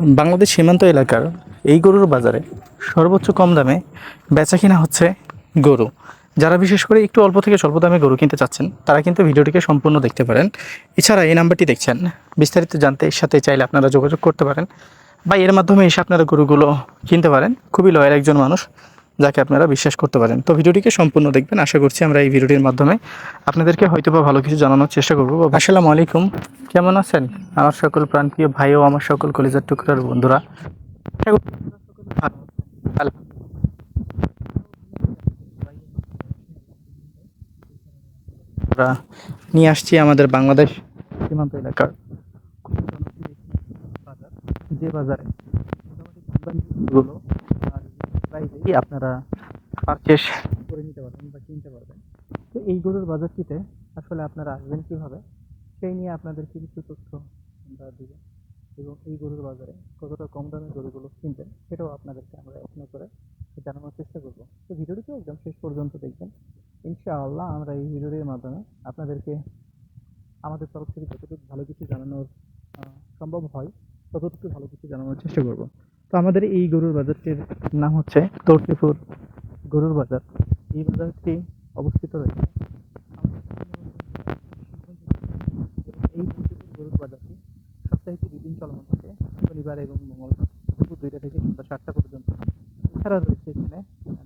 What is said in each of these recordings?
বাংলাদেশ সীমান্ত এলাকার এই গরুর বাজারে সর্বোচ্চ কম দামে বেচা কিনা হচ্ছে গরু। যারা বিশেষ করে একটু অল্প থেকে স্বল্প দামে গরু কিনতে চাচ্ছেন, তারা কিন্তু ভিডিওটিকে সম্পূর্ণ দেখতে পারেন। এছাড়া এই নাম্বারটি দেখছেন। বিস্তারিত জানতে এর সাথে চাইলে আপনারা যোগাযোগ করতে পারেন। বা এর মাধ্যমে এসে আপনারা গরুগুলো কিনতে পারেন। খুবই লয়াল একজন মানুষ। যাকে আপনারা বিশ্বাস করতে পারেন। তো ভিডিওটিকে সম্পূর্ণ দেখবেন। আশা করছি আমরা এই ভিডিওটির মাধ্যমে আপনাদেরকে হয়তো বা ভালো কিছু জানানোর চেষ্টা করব। আসসালামু আলাইকুম। কেমন আছেন? আমার সকল প্রাণপ্রিয় ভাই ও আমার সকল কলেজের টুকরার বন্ধুরা। আমরা নিয়ে আসছি আমাদের বাংলাদেশ সীমান্ত এলাকার যে বাজারে মোটামুটি প্রাইজেই আপনারা পারচেস করে নিতে পারবেন বা কিনতে পারবেন। তো এই গরুর বাজারটিতে আসলে আপনারা আসবেন কীভাবে, সেই নিয়ে আপনাদেরকে কিছু তথ্য আমরা দিব। এবং এই গরুর বাজারে কতটা কম দামে গরুগুলো কিনবেন, সেটাও আপনাদেরকে আমরা এখন করে জানানোর চেষ্টা করব। তো ভিডিওটিকে একদম শেষ পর্যন্ত দেখবেন। ইনশাআল্লাহ আমরা এই ভিডিওটির মাধ্যমে আপনাদেরকে আমাদের তরফ থেকে যতটুকু ভালো কিছু জানানোর সম্ভব হয়, ততটুকু ভালো কিছু জানানোর চেষ্টা করব। তো আমাদের এই গরুর বাজারটির নাম হচ্ছে তর্কিপুর গরুর বাজার। এই বাজারটি অবস্থিত রয়েছে এই গরুর বাজারটি সপ্তাহে দুই দিন চলমান থাকে, শনিবার এবং মঙ্গলবার দুপুর দুইটা থেকে সন্ধ্যা সাতটা পর্যন্ত। এছাড়া রয়েছে এখানে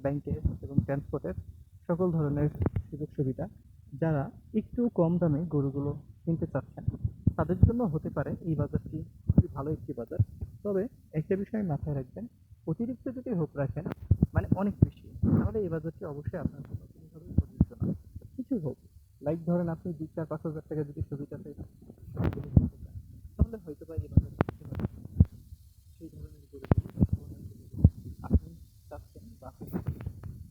ব্যাংকের এবং ট্রান্সপোর্টের সকল ধরনের সুযোগ সুবিধা। যারা একটু কম দামে গরুগুলো কিনতে চাচ্ছেন, তাদের জন্য হতে পারে এই বাজারটি খুবই ভালো একটি বাজার। একটা বিষয় মাথায় রাখবেন অতিরিক্ত যদি হোক রাখেন মানে অনেক বেশি, তাহলে এই বাজারটি অবশ্যই আপনার জন্য কোনোভাবেই প্রযোজ্য না কিছু হোক লাইক ধরেন আপনি দুই চার পাঁচ হাজার টাকা যদি সুবিধাতে গরু তাহলে হয়তো বা এই বাজারে সেই ধরনের আপনি চাচ্ছেন বা।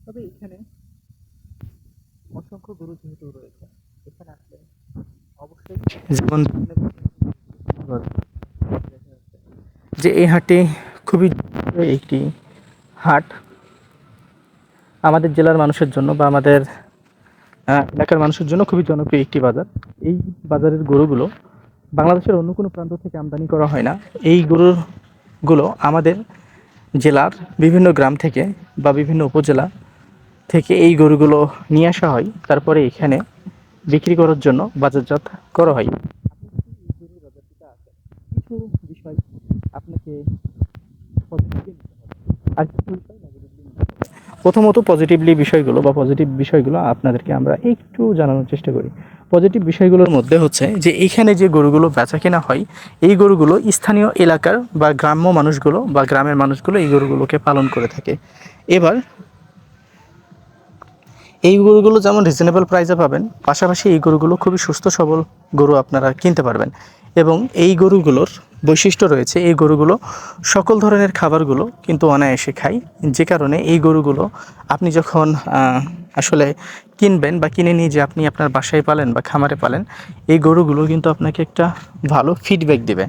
তবে এখানে অসংখ্য গরু যেহেতু রয়েছে, এখানে আসলে অবশ্যই যেমন যে এই হাটটি খুবই একটি হাট আমাদের জেলার মানুষের জন্য বা আমাদের এলাকার মানুষের জন্য খুবই জনপ্রিয় একটি বাজার। এই বাজারের গরুগুলো বাংলাদেশের অন্য কোনো প্রান্ত থেকে আমদানি করা হয় না। এই গরুগুলো আমাদের জেলার বিভিন্ন গ্রাম থেকে বা বিভিন্ন উপজেলা থেকে এই গরুগুলো নিয়ে আসা হয়। তারপরে এখানে বিক্রি করার জন্য বাজারজাত করা হয়। হবে। প্রথমত পজিটিভলি বিষয়গুলো বা পজিটিভ বিষয়গুলো আপনাদেরকে আমরা একটু জানানোর চেষ্টা করি। পজিটিভ বিষয়গুলোর মধ্যে হচ্ছে যে এইখানে যে গরুগুলো বেচা কেনা হয়, এই গরুগুলো স্থানীয় এলাকার বা গ্রাম্য মানুষগুলো বা গ্রামের মানুষগুলো এই গরুগুলোকে পালন করে থাকে। এবার, এই গরুগুলো যেমন রিজনেবল প্রাইসে পাবেন, পাশাপাশি এই গরুগুলো খুবই সুস্থ সবল গরু আপনারা কিনতে পারবেন। এবং এই গরুগুলোর বৈশিষ্ট্য রয়েছে, এই গরুগুলো সকল ধরনের খাবারগুলো কিন্তু অনায়াসে খায় যে কারণে এই গরুগুলো আপনি যখন আসলে কিনবেন বা কিনে নিয়ে যে আপনি আপনার বাসায় পালেন বা খামারে পালেন, এই গরুগুলো কিন্তু আপনাকে একটা ভালো ফিডব্যাক দেবে।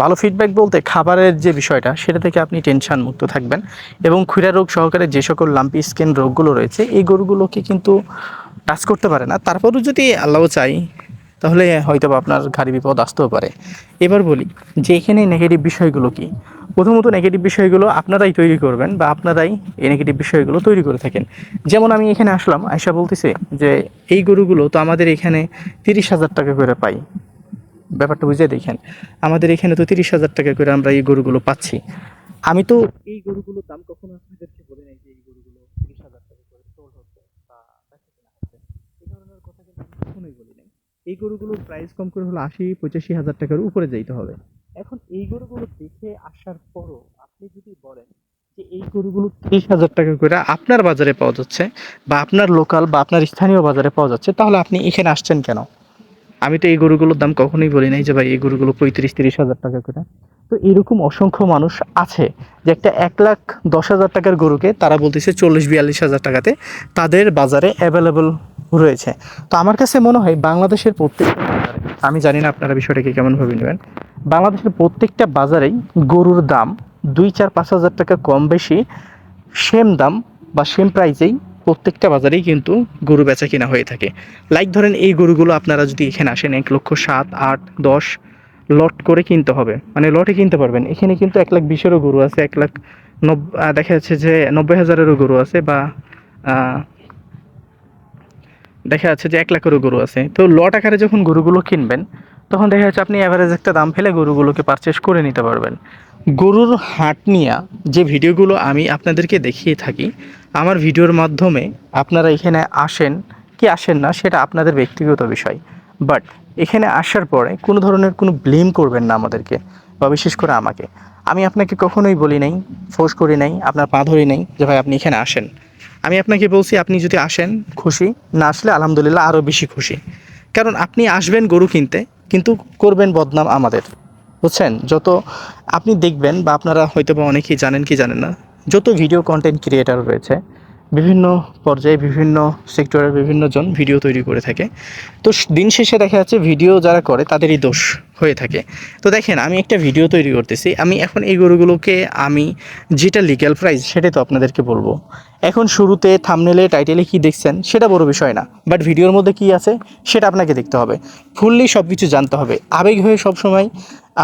ভালো ফিডব্যাক বলতে খাবারের যে বিষয়টা, সেটা থেকে আপনি টেনশন মুক্ত থাকবেন এবং ক্ষুরা রোগ সহকারে যে সকল লাম্পি স্কিন রোগগুলো রয়েছে, এই গরুগুলোকে কিন্তু টাচ করতে পারে না। তারপরও যদি আল্লাহ চাই তাহলে হয়তো আপনার গাড়ি বিপদ আসতেও পারে। এবার বলি যে এখানে নেগেটিভ বিষয়গুলো কি? প্রথমত নেগেটিভ বিষয়গুলো আপনারাই তৈরি করবেন বা আপনারাই এই নেগেটিভ বিষয়গুলো তৈরি করে থাকেন। যেমন আমি এখানে আসলাম আয়সা বলতেছে যে এই গরুগুলো তো আমাদের এখানে তিরিশ হাজার টাকা করে পাই। ব্যাপারটা বুঝে দেখেন, আমাদের এখানে তো তিরিশ হাজার টাকা করে আমরা এই গরুগুলো পাচ্ছি। আমি তো এই গরুগুলোর দাম কখনো আপনাদেরকে বলে নাই যে এই গরুগুলো তিরিশ হাজার টাকা করে সোল্ড হচ্ছে বা বেচা কেনা হচ্ছে এই ধরনের কথা কিন্তু আমি কখনোই বলি নাই এই গরুগুলোর প্রাইস কম করে হলো আশি, পঁচাশি হাজার টাকার উপরে যাইতে হবে। এখন এই গরুগুলো দেখে আসার পরও আপনি যদি বলেন যে এই গরুগুলো তিরিশ হাজার টাকা করে আপনার বাজারে পাওয়া যাচ্ছে বা আপনার লোকাল বা আপনার স্থানীয় বাজারে পাওয়া যাচ্ছে, তাহলে আপনি এখানে আসছেন কেন? আমি তো এই গরুগুলোর দাম কখনোই বলি নাই যে ভাই এই গরুগুলো পঁয়ত্রিশ, তিরিশ হাজার টাকা করে। তো এরকম অসংখ্য মানুষ আছে যে একটা এক লাখ দশ হাজার টাকার গরুকে তারা বলতেছে চল্লিশ, বিয়াল্লিশ হাজার টাকাতে তাদের বাজারে অ্যাভেলেবল রয়েছে। তো আমার কাছে মনে হয় বাংলাদেশের প্রত্যেকটা আমি জানি না আপনারা বিষয়টাকে কেমন ভাবে নেবেন। বাংলাদেশের প্রত্যেকটা বাজারেই গরুর দাম দুই চার পাঁচ হাজার টাকা কম বেশি, সেম দাম বা সেম প্রাইসেই প্রত্যেকটা বাজারেই কিন্তু গরু বেচা কেনা হয়ে থাকে। লাইক ধরেন এই গরুগুলো আপনারা যদি এখানে আসেন, এক লক্ষ সাত, আট, দশ, লট করে কিনতে হবে। মানে লটে কিনতে পারবেন। এখানে কিন্তু এক লাখ বিশেরও গরু আছে, এক লাখ নব দেখা যাচ্ছে যে নব্বই হাজারেরও গরু আছে বা দেখা যাচ্ছে যে এক লাখেরও গরু আছে। তো লট আকারে যখন গরুগুলো কিনবেন, তখন দেখা যাচ্ছে আপনি অ্যাভারেজ একটা দাম ফেলে গরুগুলোকে পারচেস করে নিতে পারবেন। গরুর হাট নিয়ে যে ভিডিওগুলো আমি আপনাদেরকে দেখিয়ে থাকি, আমার ভিডিওর মাধ্যমে আপনারা এখানে আসেন, কি আসেন না সেটা আপনাদের ব্যক্তিগত বিষয়। বাট এখানে আসার পরে কোনো ধরনের কোনো ব্লেম করবেন না আমাদেরকে, বা বিশেষ করে আমাকে। আমি আপনাকে কখনোই বলি নাই ফোর্স করি নাই, আপনার পা ধরি নাই যে ভাই আপনি এখানে আসেন। আমি আপনাকে বলছি, আপনি যদি আসেন খুশি, না আসলে আলহামদুলিল্লাহ আরও বেশি খুশি। কারণ আপনি আসবেন গরু কিনতে, কিন্তু করবেন বদনাম আমাদের। বুঝছেন? যত আপনি দেখবেন, বা আপনারা হয়তো বা অনেকেই জানেন কি জানেন না, যত ভিডিও কন্টেন্ট ক্রিয়েটার রয়েছে, বিভিন্ন পর্যায়ে, বিভিন্ন সেক্টরের বিভিন্ন জন ভিডিও তৈরি করে থাকে। তো দিন শেষে দেখা যাচ্ছে ভিডিও যারা করে, তাদেরই দোষ। হয়ে থাকে। তো দেখেন, আমি একটা ভিডিও তৈরি করতেছি। আমি এখন এই গরুগুলোকে আমি যেটা লিগ্যাল প্রাইস সেটাই তো আপনাদেরকে বলব। এখন শুরুতে থামনেলে টাইটেলে কি দেখছেন, সেটা বড় বিষয় না। বাট ভিডিওর মধ্যে কি আছে, সেটা আপনাকে দেখতে হবে। ফুললি সব কিছু জানতে হবে। আবেগ হয়ে সবসময়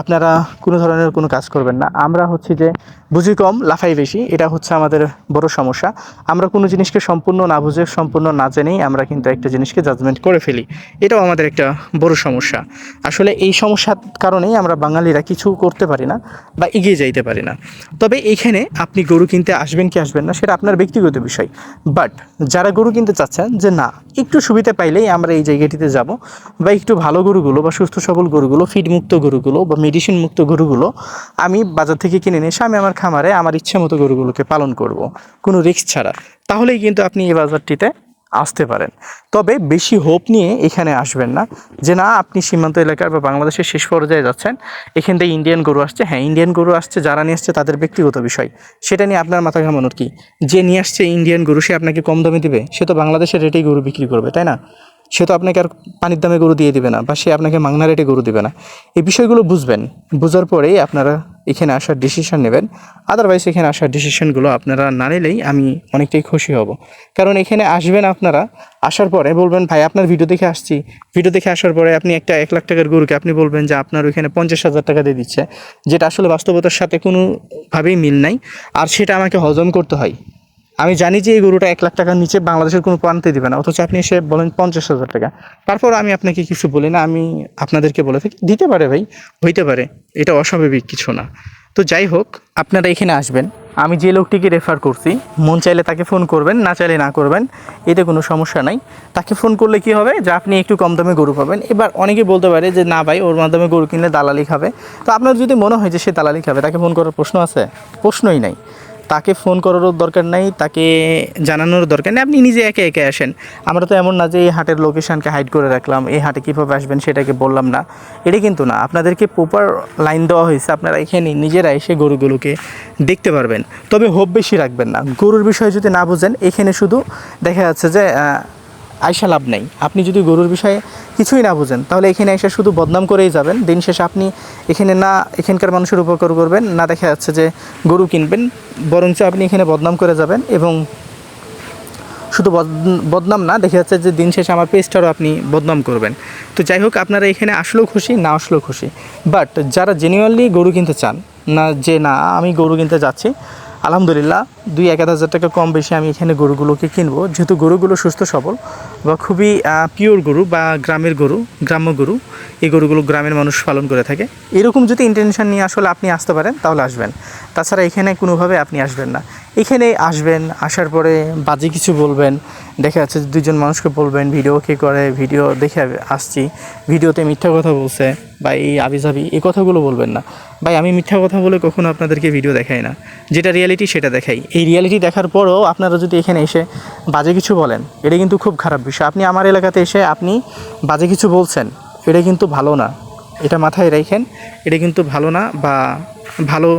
আপনারা কোনো ধরনের কোনো কাজ করবেন না। আমরা হচ্ছে যে বুঝি কম, লাফাই বেশি, এটা হচ্ছে আমাদের বড় সমস্যা। আমরা কোনো জিনিসকে সম্পূর্ণ না বুঝে, সম্পূর্ণ না জেনেই আমরা কিন্তু একটা জিনিসকে জাজমেন্ট করে ফেলি। এটাও আমাদের একটা বড় সমস্যা। আসলে এই সমস্যার কারণেই আমরা বাঙালিরা কিছু করতে পারি না বা এগিয়ে যাইতে পারি না। তবে এইখানে আপনি গরু কিনতে আসবেন কি আসবেন না সেটা আপনার ব্যক্তিগত বিষয়। বাট যারা গরু কিনতে চাচ্ছেন যে না, একটু সুবিধা পাইলেই আমরা এই জায়গাটিতে যাব বা একটু ভালো গরুগুলো বা সুস্থ সবল গরুগুলো ফিড মুক্ত গরুগুলো বা মেডিসিন মুক্ত গরুগুলো আমি বাজার থেকে কিনে নিয়ে এসে আমি আমার খামারে, আমার ইচ্ছে মতো গরুগুলোকে পালন করব। কোনো রিস্ক ছাড়া। তাহলেই কিন্তু আপনি এই বাজারটিতে আসতে পারেন। তবে বেশি হোপ নিয়ে এখানে আসবেন না। যে না, আপনি সীমান্ত এলাকার বা বাংলাদেশের শেষ পর্যায়ে যাচ্ছেন, এখান থেকে ইন্ডিয়ান গরু আসছে। হ্যাঁ ইন্ডিয়ান গরু আসছে, যারা নিয়ে আসছে তাদের ব্যক্তিগত বিষয়। সেটা নিয়ে আপনার মাথা ঘামানোর কি যে নিয়ে আসছে ইন্ডিয়ান গরু, সে আপনাকে কম দামে দেবে, সে তো বাংলাদেশের রেটেই গরু বিক্রি করবে, তাই না? সে তো আপনাকে আর পানির দামে গরু দিয়ে দিবে না বা সে আপনাকে মাংনা রেটে গরু দিবে না। এই বিষয়গুলো বুঝবেন। বোঝার পরেই আপনারা এখানে আসার ডিসিশন নেবেন। আদারওয়াইজ এখানে আসার ডিসিশনগুলো আপনারা না নিলেই আমি অনেকটাই খুশি হব। কারণ এখানে আসবেন আপনারা, আসার পরে বলবেন, ভাই, আপনার ভিডিও দেখে আসছি। ভিডিও দেখে আসার পরে আপনি একটা এক লাখ টাকার গরুকে আপনি বলবেন যে, আপনার ওইখানে পঞ্চাশ হাজার টাকা দিয়ে দিচ্ছে। যেটা আসলে বাস্তবতার সাথে কোনোভাবেই মিল নাই। আর সেটা আমাকে হজম করতে হয়। আমি জানি যে এই গরুটা এক লাখ টাকার নিচে বাংলাদেশের কোনো প্রান্তে দিবে না, অথচ আপনি এসে বলেন পঞ্চাশ হাজার টাকা। তারপর আমি আপনাকে কিছু বলি না, আমি আপনাদেরকে বলে থাকি, দিতে পারে ভাই, হইতে পারে, এটা অস্বাভাবিক কিছু না। তো যাই হোক, আপনারা এখানে আসবেন, আমি যে লোকটিকে রেফার করছি, মন চাইলে তাকে ফোন করবেন, না চাইলে না করবেন, এতে কোনো সমস্যা নাই। তাকে ফোন করলে কি হবে যে আপনি একটু কম দামে গরু পাবেন। এবার অনেকে বলতে পারে যে না ভাই, ওর মাধ্যমে গরু কিনলে দালালি খাবে। তো আপনার যদি মনে হয় যে সে দালালি খাবে, তাকে ফোন করার প্রশ্ন আছে? প্রশ্নই নাই। তাকে ফোন করারও দরকার নাই, তাকে জানানোর দরকার নেই। আপনি নিজে একে একে আসেন। আমরা তো এমন না যে এই হাটের লোকেশানকে হাইড করে রাখলাম, এই হাটে কীভাবে আসবেন সেটাকে বললাম না। এটা কিন্তু না, আপনাদেরকে প্রপার লাইন দেওয়া হয়েছে। আপনারা এখানে নিজেরা এসে গরুগুলোকে দেখতে পারবেন। তবে হোপ বেশি রাখবেন না। গরুর বিষয়ে যদি না বুঝেন, এখানে শুধু দেখা যাচ্ছে যে আয়সা লাভ নেই। আপনি যদি গরুর বিষয়ে কিছুই না বুঝেন, তাহলে এখানে এসে শুধু বদনাম করেই যাবেন। দিন শেষে আপনি এখানে না, এখানকার মানুষের উপকার করবেন। না দেখা যাচ্ছে যে গরু কিনবেন, বরঞ্চ আপনি এখানে বদনাম করে যাবেন এবং শুধু বদ- বদনাম না, দেখা যাচ্ছে যে দিন শেষে আমার পেজটারও আপনি বদনাম করবেন। তো যাই হোক, আপনারা এখানে আসলেও খুশি, না আসলেও খুশি। বাট যারা জেনুয়ানলি গরু কিনতে চান, না যে, না, আমি গরু কিনতে যাচ্ছি আলহামদুলিল্লাহ, দুই এক হাজার টাকা কম বেশি আমি এখানে গরুগুলোকে কিনবো। যেহেতু গরুগুলো সুস্থ, সবল বা খুবই পিওর গরু বা গ্রামের গরু, গ্রাম্য গরু, এই গরুগুলো গ্রামের মানুষ পালন করে থাকে। এরকম যদি ইন্টেনশন নিয়ে আসলে আপনি আসতে পারেন, তাহলে আসবেন। তাছাড়া এখানে কোনোভাবে আপনি আসবেন না। এখানে আসবেন, আসার পরে বাজে কিছু বলবেন। দেখা যাচ্ছে দুজন মানুষকে বলবেন, ভিডিও কে করে? ভিডিও দেখে আসছি। ভিডিওতে মিথ্যা কথা বলছে। বা এই আবিজাবি এই কথাগুলো বলবেন না। ভাই, আমি মিথ্যা কথা বলে কখনো আপনাদেরকে ভিডিও দেখাই না। যেটা রিয়ালিটি সেটা দেখাই। এই রিয়ালিটি দেখার পরও আপনারা যদি এখানে এসে বাজে কিছু বলেন, এটা কিন্তু খুব খারাপ বিষয়। আপনি আমার এলাকাতে এসে আপনি বাজে কিছু বলছেন, এটা কিন্তু ভালো না। এটা মাথায় রাখেন এটা কিন্তু ভালো না বা ভালো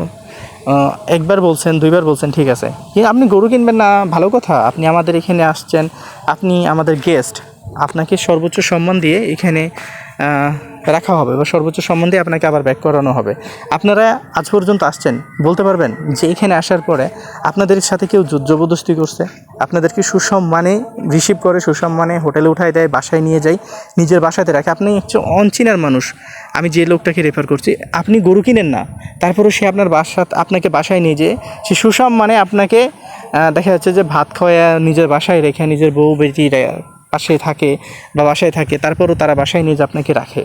একবার বলছেন, দুইবার বলছেন, ঠিক আছে। কিন্তু আপনি গরু কিনবেন না, ভালো কথা। আপনি আমাদের এখানে আসছেন, আপনি আমাদের গেস্ট আপনাকে সর্বোচ্চ সম্মান দিয়ে এখানে রাখা হবে বা সর্বোচ্চ সম্বন্ধে আপনাকে আবার ব্যাক করানো হবে। আপনারা আজ পর্যন্ত আসছেন, বলতে পারবেন যে এখানে আসার পরে আপনাদের সাথে কেউ জবরদস্তি করছে, আপনাদেরকে সুসম্মানে রিসিভ করে, সুসম্মানে হোটেলে উঠায় দেয়, বাসায় নিয়ে যায়, নিজের বাসাতে রাখে। আপনি হচ্ছে অনচিনার মানুষ। আমি যে লোকটাকে রেফার করছি, আপনি গরু কিনেন না। তারপরেও সে আপনার বাসা, আপনাকে বাসায় নিয়ে যেয়ে সে সুসম্মানে আপনাকে দেখা যাচ্ছে যে ভাত খাওয়া নিজের বাসায় রেখে নিজের বউ বেটি পাশে থাকে বা বাসায় থাকে, তারপরও তারা বাসায় নিয়ে যে আপনাকে রাখে।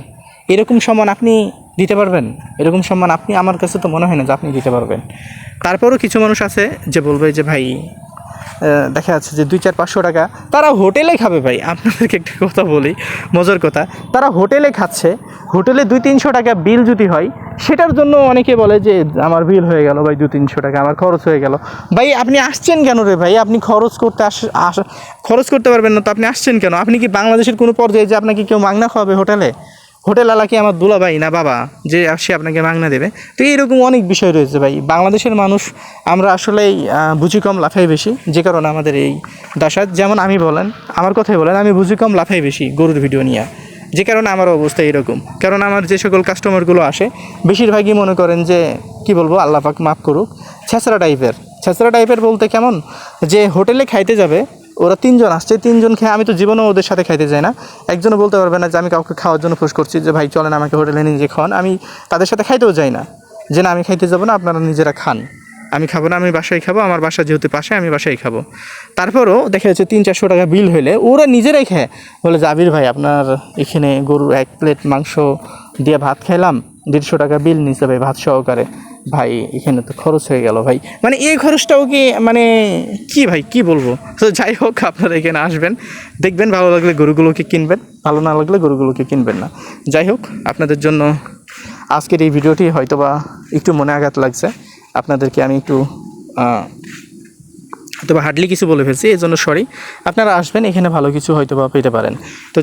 এরকম সম্মান আপনি দিতে পারবেন? এরকম সম্মান আপনি, আমার কাছে তো মনে হয় না যে আপনি দিতে পারবেন। তারপরও কিছু মানুষ আছে যে বলবে যে, ভাই দেখা যাচ্ছে যে দুই চার পাঁচশো টাকা তারা হোটেলে খাবে ভাই। আপনাদেরকে একটা কথা বলি, মজার কথা। তারা হোটেলে খাচ্ছে, হোটেলে দুই তিনশো টাকা বিল যদি হয় সেটার জন্য অনেকে বলে যে, আমার বিল হয়ে গেল ভাই দু তিনশো টাকা, আমার খরচ হয়ে গেল। ভাই, আপনি আসছেন কেন রে ভাই? আপনি খরচ করতে আস খরচ করতে পারবেন না তো, আপনি আসছেন কেন? আপনি কি বাংলাদেশের কোনো পর্যায়ে যে আপনাকে কেউ মাগনা খাওয়াবে হোটেলে? হোটেল আলা কি আমার দুলা ভাই না বাবা, যে সে আপনাকে মাগনা দেবে? তো এইরকম অনেক বিষয় রয়েছে ভাই। বাংলাদেশের মানুষ, আমরা আসলেই বুঝি কম লাফাই বেশি, যে কারণে আমাদের এই দশা যেমন আমি বলেন, আমার কথাই বলেন, আমি বুঝি কম লাফাই বেশি গরুর ভিডিও নিয়ে। যে কারণে আমার অবস্থা এরকম। কারণ আমার যে সকল কাস্টমারগুলো আসে, বেশিরভাগই মনে করেন যে, কি বলব, আল্লাহ পাক মাফ করুক, ছেঁচড়া টাইপের ছেঁচড়া টাইপের বলতে কেমন? যে হোটেলে খাইতে যাবে, ওরা তিনজন আসছে, তিনজন খেয়ে আমি তো জীবনেও ওদের সাথে খাইতে যাই না। একজনও বলতে পারবে না যে, আমি কাউকে খাওয়ার জন্য ফোর্স করছি যে, ভাই, চলেন আমাকে হোটেলে নিজে খাওয়ান। আমি তাদের সাথে খাইতেও যাই না। যে না, আমি খাইতে যাব না, আপনারা নিজেরা খান। আমি খাব না, আমি বাসায় খাব, আমার বাসা যেহেতু পাশে, আমি বাসায় খাব। তারপরও দেখা যাচ্ছে তিন, চারশো টাকা বিল হইলে ওরা নিজেরাই খায়। বলে জাবির ভাই, আপনার এখানে গরুর এক প্লেট মাংস দিয়ে ভাত খাইলাম, দেড়শো টাকা বিল নিচ্ছে ভাই, ভাত সহকারে। ভাই, এখানে তো খরচ হয়ে গেল ভাই। মানে এই খরচটাও কি মানে কি ভাই, কি বলব? তো যাই হোক, আপনারা এখানে আসবেন, দেখবেন ভালো লাগলে গরুগুলোকে কিনবেন, ভালো না লাগলে গরুগুলোকে কিনবেন না। যাই হোক, আপনাদের জন্য আজকের এই ভিডিওটি হয়তোবা একটু মনে আঘাত লাগছে। আপনাদেরকে আমি একটু হয়তো বা হার্ডলি কিছু বলে ফেলছি এই জন্য সরি আপনারা আসবেন, এখানে ভালো কিছু হয়তো বা পেতে পারেন। তো